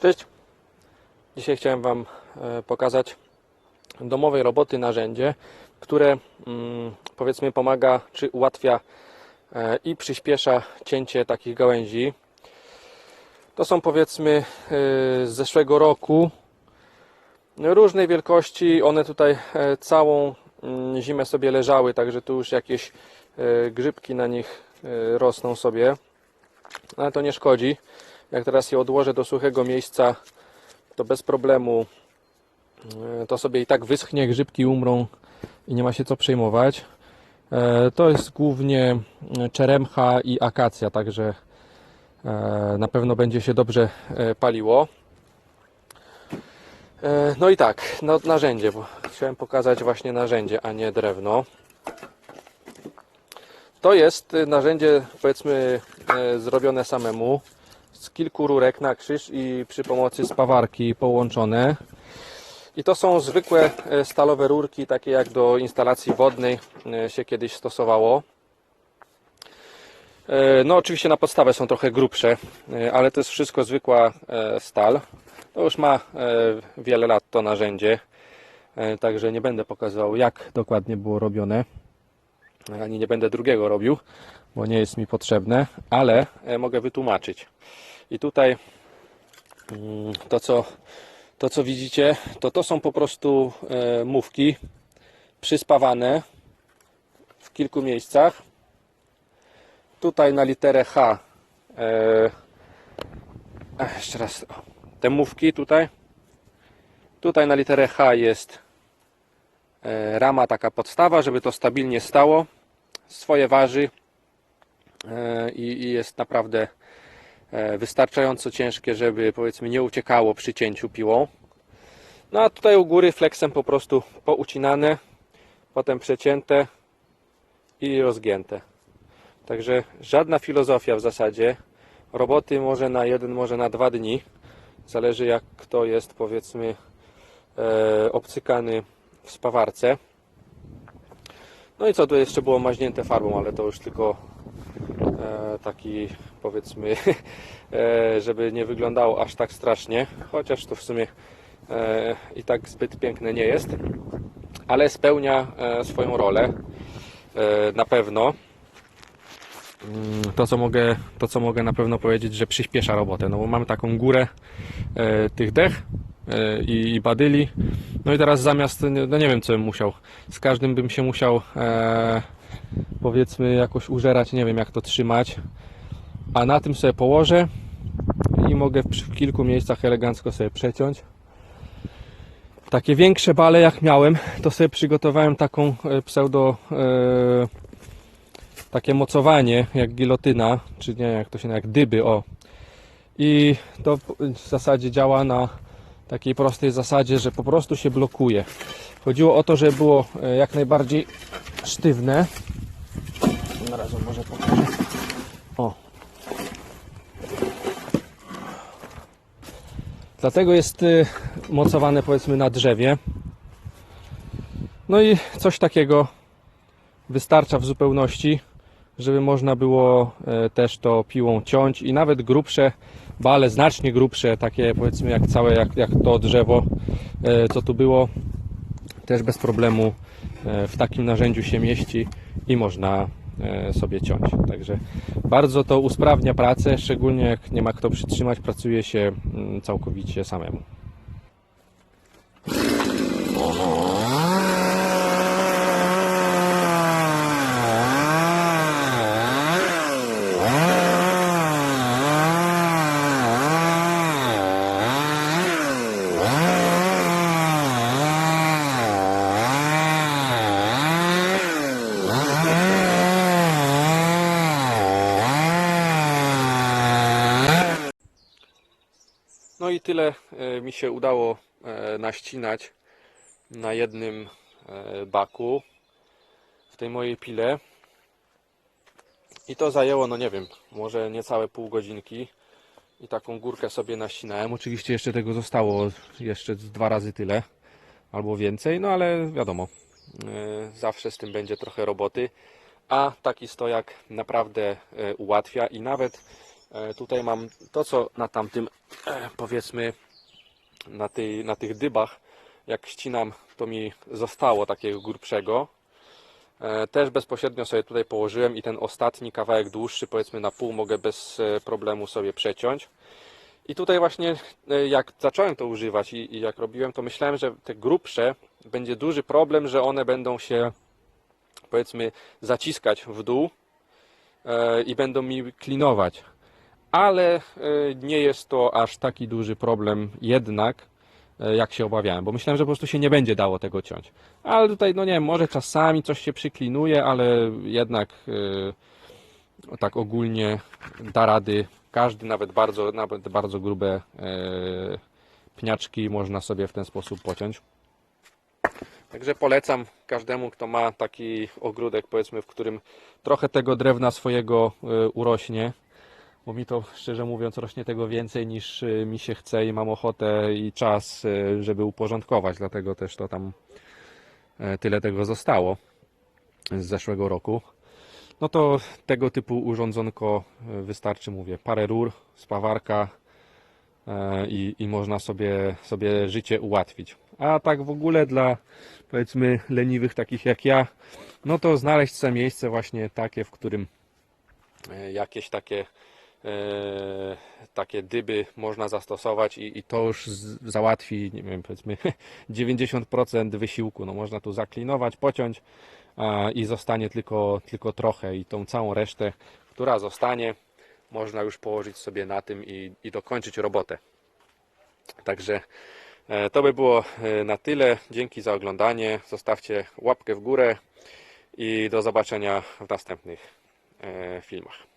Cześć! Dzisiaj chciałem Wam e, pokazać domowej roboty narzędzie, które mm, powiedzmy pomaga czy ułatwia e, i przyspiesza cięcie takich gałęzi. To są powiedzmy e, z zeszłego roku różnej wielkości. One tutaj całą mm, zimę sobie leżały, także tu już jakieś grzybki na nich rosną sobie. Ale to nie szkodzi. Jak teraz je odłożę do suchego miejsca, to bez problemu e, to sobie i tak wyschnie, grzybki umrą i nie ma się co przejmować. E, To jest głównie czeremcha i akacja, także e, na pewno będzie się dobrze e, paliło. E, No i tak, no, narzędzie, bo chciałem pokazać właśnie narzędzie, a nie drewno. To jest narzędzie, powiedzmy, e, zrobione samemu z kilku rurek na krzyż i przy pomocy spawarki połączone. I to są zwykłe e, stalowe rurki, takie jak do instalacji wodnej e, się kiedyś stosowało. E, No, oczywiście na podstawę są trochę grubsze, ale to jest wszystko zwykła stal. To już ma wiele lat to narzędzie, także nie będę pokazywał, jak dokładnie było robione ani nie będę drugiego robił, bo nie jest mi potrzebne, ale mogę wytłumaczyć. I tutaj mm, to co, to, co widzicie, to to są po prostu e, mówki przyspawane w kilku miejscach. Tutaj na literę H e, jeszcze raz te mówki tutaj tutaj na literę H jest e, rama taka podstawa, żeby to stabilnie stało swoje waży i, i jest naprawdę wystarczająco ciężkie, żeby powiedzmy nie uciekało przy cięciu piłą. No a tutaj u góry flexem po prostu poucinane, potem przecięte i rozgięte. Także żadna filozofia w zasadzie. Roboty może na jeden, może na dwa dni. Zależy jak kto jest powiedzmy e, obcykany w spawarce. No i co, tu jeszcze było maźnięte farbą, ale to już tylko e, taki powiedzmy, e, żeby nie wyglądało aż tak strasznie, chociaż to w sumie e, i tak zbyt piękne nie jest, ale spełnia e, swoją rolę e, na pewno. Mm, To co, mogę, to, co mogę na pewno powiedzieć, że przyspiesza robotę, no bo mamy taką górę e, tych dech e, i, i badyli. No i teraz zamiast, no nie wiem co bym musiał, z każdym bym się musiał e, powiedzmy jakoś użerać, nie wiem jak to trzymać, a na tym sobie położę i mogę w, kilku miejscach elegancko sobie przeciąć. Takie większe bale jak miałem, to sobie przygotowałem taką e, pseudo e, takie mocowanie jak gilotyna, czy nie jak to się jak dyby, o. I to w zasadzie działa na takiej prostej zasadzie, że po prostu się blokuje. Chodziło o to, żeby było e, jak najbardziej sztywne. Może pokażę. O. Dlatego jest y, mocowane powiedzmy na drzewie. No i coś takiego wystarcza w zupełności, żeby można było e, też to piłą ciąć i nawet grubsze bale, znacznie grubsze, takie powiedzmy jak całe, jak, jak to drzewo, e, co tu było, też bez problemu e, w takim narzędziu się mieści i można sobie ciąć. Także bardzo to usprawnia pracę, szczególnie jak nie ma kto przytrzymać, pracuje się mm, całkowicie samemu. Tyle e, mi się udało e, naścinać na jednym e, baku w tej mojej pile. I to zajęło, no nie wiem, może niecałe pół godzinki. I taką górkę sobie naścinałem. Oczywiście jeszcze tego zostało jeszcze dwa razy tyle albo więcej, no ale wiadomo, zawsze z tym będzie trochę roboty. A taki stojak naprawdę ułatwia i nawet Tutaj mam to, co na tamtym, e, powiedzmy, na, tej, na tych dybach, jak ścinam, to mi zostało takiego grubszego. E, Też bezpośrednio sobie tutaj położyłem i ten ostatni kawałek dłuższy, powiedzmy na pół, mogę bez e, problemu sobie przeciąć. I tutaj właśnie e, jak zacząłem to używać i, i jak robiłem, to myślałem, że te grubsze będzie duży problem, że one będą się powiedzmy zaciskać w dół e, i będą mi klinować. Ale e, nie jest to aż taki duży problem jednak, e, jak się obawiałem, bo myślałem, że po prostu się nie będzie dało tego ciąć. Ale tutaj, no nie wiem, może czasami coś się przyklinuje, ale jednak e, tak ogólnie da rady każdy, nawet bardzo, nawet bardzo grube pniaczki można sobie w ten sposób pociąć. Także polecam każdemu, kto ma taki ogródek, powiedzmy, w którym trochę tego drewna swojego urośnie, bo mi to szczerze mówiąc rośnie tego więcej niż e, mi się chce i mam ochotę i czas, e, żeby uporządkować, dlatego też to tam e, tyle tego zostało z zeszłego roku. No to tego typu urządzonko e, wystarczy, mówię, parę rur, spawarka e, i, i można sobie, sobie życie ułatwić. A tak w ogóle dla powiedzmy leniwych takich jak ja, no to znaleźć sobie miejsce właśnie takie, w którym jakieś takie takie dyby można zastosować i, i to już załatwi, nie wiem, powiedzmy 90% wysiłku. No można tu zaklinować, pociąć a, i zostanie tylko, tylko trochę i tą całą resztę, która zostanie, można już położyć sobie na tym i, i dokończyć robotę. Także e, to by było e, na tyle. Dzięki za oglądanie. Zostawcie łapkę w górę i do zobaczenia w następnych e, filmach.